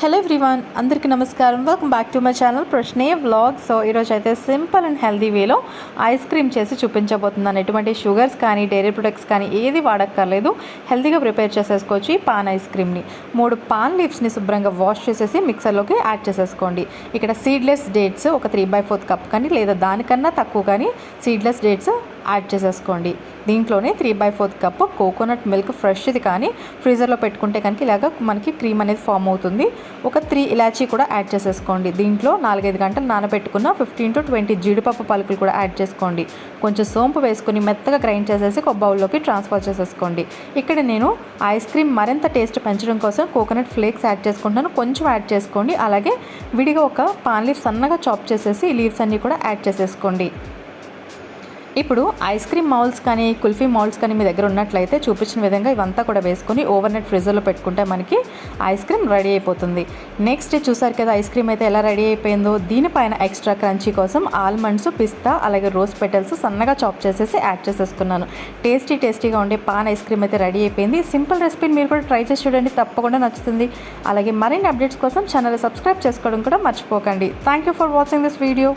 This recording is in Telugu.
హలో ఎవ్రీవాన్ అందరికీ నమస్కారం. Welcome back to my channel Prashne vlog so ఈరోజు అయితే సింపుల్ అండ్ హెల్దీ వేలో ఐస్ క్రీమ్ చేసి చూపించబోతున్నాను. ఎటువంటి షుగర్స్ కానీ డైరీ ప్రొడక్ట్స్ కానీ ఏది వాడక్కర్లేదు. హెల్దీగా ప్రిపేర్ చేసేసుకోవచ్చు ఈ పాన్ ఐస్ క్రీమ్ని మూడు పాన్ లీవ్స్ని శుభ్రంగా వాష్ చేసేసి మిక్సర్లోకి యాడ్ చేసేసుకోండి. ఇక్కడ సీడ్లెస్ డేట్స్ ఒక త్రీ బై ఫోర్త్ కప్ కానీ లేదా దానికన్నా తక్కువ కానీ సీడ్లెస్ డేట్స్ యాడ్ చేసేసుకోండి. దీంట్లోనే three by fourth cup coconut milk ఫ్రెష్ది కానీ ఫ్రీజర్లో పెట్టుకుంటే కనుక ఇలాగ మనకి క్రీమ్ అనేది ఫామ్ అవుతుంది. ఒక త్రీ ఇలాచీ కూడా యాడ్ చేసేసుకోండి. దీంట్లో నాలుగైదు గంటలు నానబెట్టుకున్న ఫిఫ్టీన్ టు ట్వంటీ జీడిపప్పు పలుకులు కూడా యాడ్ చేసుకోండి. కొంచెం సోంపు వేసుకుని మెత్తగా గ్రైండ్ చేసేసి ఒక బౌల్లోకి ట్రాన్స్ఫర్ చేసేసుకోండి. ఇక్కడ నేను ఐస్ క్రీమ్ మరింత టేస్ట్ పెంచడం కోసం కోకోనట్ ఫ్లేక్స్ యాడ్ చేసుకుంటాను కొంచెం యాడ్ చేసుకోండి. అలాగే విడిగా ఒక పాన్ లీఫ్ సన్నగా చాప్ చేసేసి లీవ్స్ అన్నీ కూడా యాడ్ చేసేసుకోండి. ఇప్పుడు ఐస్ క్రీమ్ మౌల్స్ కానీ కుల్ఫీ మౌల్స్ కానీ మీ దగ్గర ఉన్నట్లయితే చూపించిన విధంగా ఇవంతా కూడా వేసుకొని ఓవర్ నైట్ ఫ్రిజర్లో పెట్టుకుంటే మనకి ఐస్ క్రీమ్ రెడీ అయిపోతుంది. నెక్స్ట్ చూసారు కదా ఐస్ క్రీమ్ అయితే ఎలా రెడీ అయిపోయిందో? దీనిపైన ఎక్స్ట్రా క్రంచీ కోసం ఆల్మండ్స్ పిస్తా అలాగే రోజ్ పెటల్స్ సన్నగా చాప్ చేసేసి యాడ్ చేసేసుకున్నాను. టేస్టీ టేస్టీగా ఉండే పాన్ ఐస్ క్రీమ్ అయితే రెడీ అయిపోయింది. సింపుల్ రెసిపీని మీరు కూడా ట్రై చేసి చూడండి. తప్పకుండా నచ్చుతుంది. అలాగే మరిన్ని అప్డేట్స్ కోసం ఛానల్ సబ్స్క్రైబ్ చేసుకోవడం కూడా మర్చిపోకండి. Thank you for watching this video